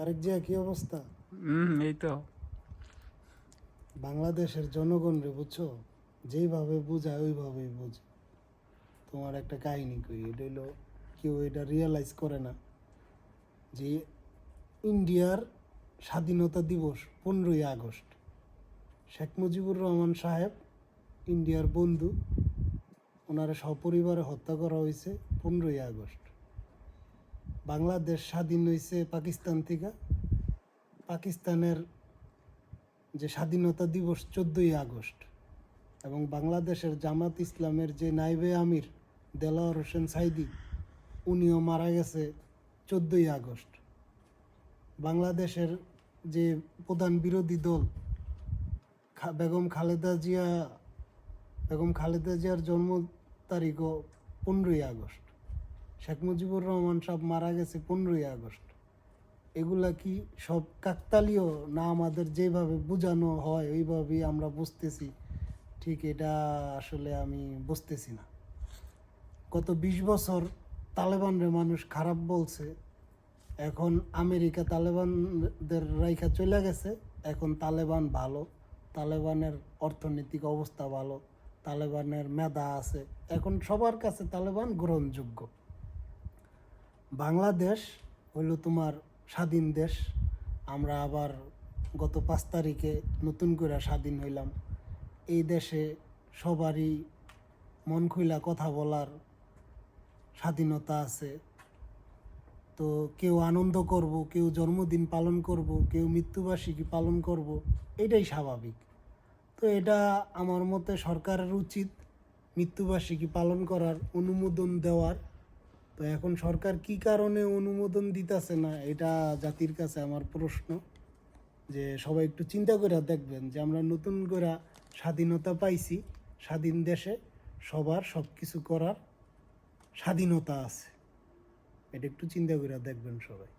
তারেক জিয়া কি অবস্থা? হুম এই তো। বাংলাদেশের জনগণ রে বুঝছ? যেইভাবে বুঝায় ওইভাবেই বুঝে। তোমার একটা কাহিনী কই? এটা হইল কেউ এটা রিয়েলাইজ করে না যে ইন্ডিয়ার স্বাধীনতা দিবস পনেরোই আগস্ট। শেখ মুজিবুর রহমান সাহেব ইন্ডিয়ার বন্ধু ওনারা সপরিবারে হত্যা করা হয়েছে পনেরোই আগস্ট। বাংলাদেশ স্বাধীন হয়েছে পাকিস্তান থেকে। পাকিস্তানের যে স্বাধীনতা দিবস চোদ্দোই আগস্ট এবং বাংলাদেশের জামাত ইসলামের যে নাইবে আমির দেলাওয়ার হোসেন সাইদি, উনিও মারা গেছে চোদ্দোই আগস্ট। বাংলাদেশের যে প্রধান বিরোধী দল বেগম খালেদা জিয়া, বেগম খালেদা জিয়ার জন্ম তারিখও পনেরোই আগস্ট। শেখ মুজিবুর রহমান সাহেব মারা গেছে পনেরোই আগস্ট। এগুলা কি সব কাকতালীয় না আমাদের যেভাবে বোঝানো হয় ওইভাবেই আমরা বুঝতেছি? ঠিক এটা আসলে আমি বুঝতেছি না। গত বিশ বছর তালেবানরে মানুষ খারাপ বলছে, এখন আমেরিকা তালেবানদের রাইখা চলে গেছে, এখন তালেবান ভালো, তালেবানের অর্থনৈতিক অবস্থা ভালো, তালেবানের মেধা আছে, এখন সবার কাছে তালেবান গ্রহণযোগ্য। বাংলাদেশ হইল তোমার স্বাধীন দেশ। আমরা আবার গত পাঁচ তারিখে নতুন করে স্বাধীন হইলাম। এই দেশে সবারই মন খুইলা কথা বলার স্বাধীনতা আছে। তো কেউ আনন্দ করব, কেউ জন্মদিন পালন করব, কেউ মৃত্যুবার্ষিকী পালন করব, এটাই স্বাভাবিক। তো এটা আমার মতে সরকারের উচিত মৃত্যুবার্ষিকী পালন করার অনুমোদন দেওয়ার। তো এখন সরকার কি কারণে অনুমোদন দিতেছে না, এটা জাতির কাছে আমার প্রশ্ন। যে সবাই একটু চিন্তা করে দেখবেন যে আমরা নতুন করে স্বাধীনতা পাইছি, স্বাধীন দেশে সবার সব কিছু করার স্বাধীনতা আছে। এটা একটু চিন্তা করে দেখবেন সবাই।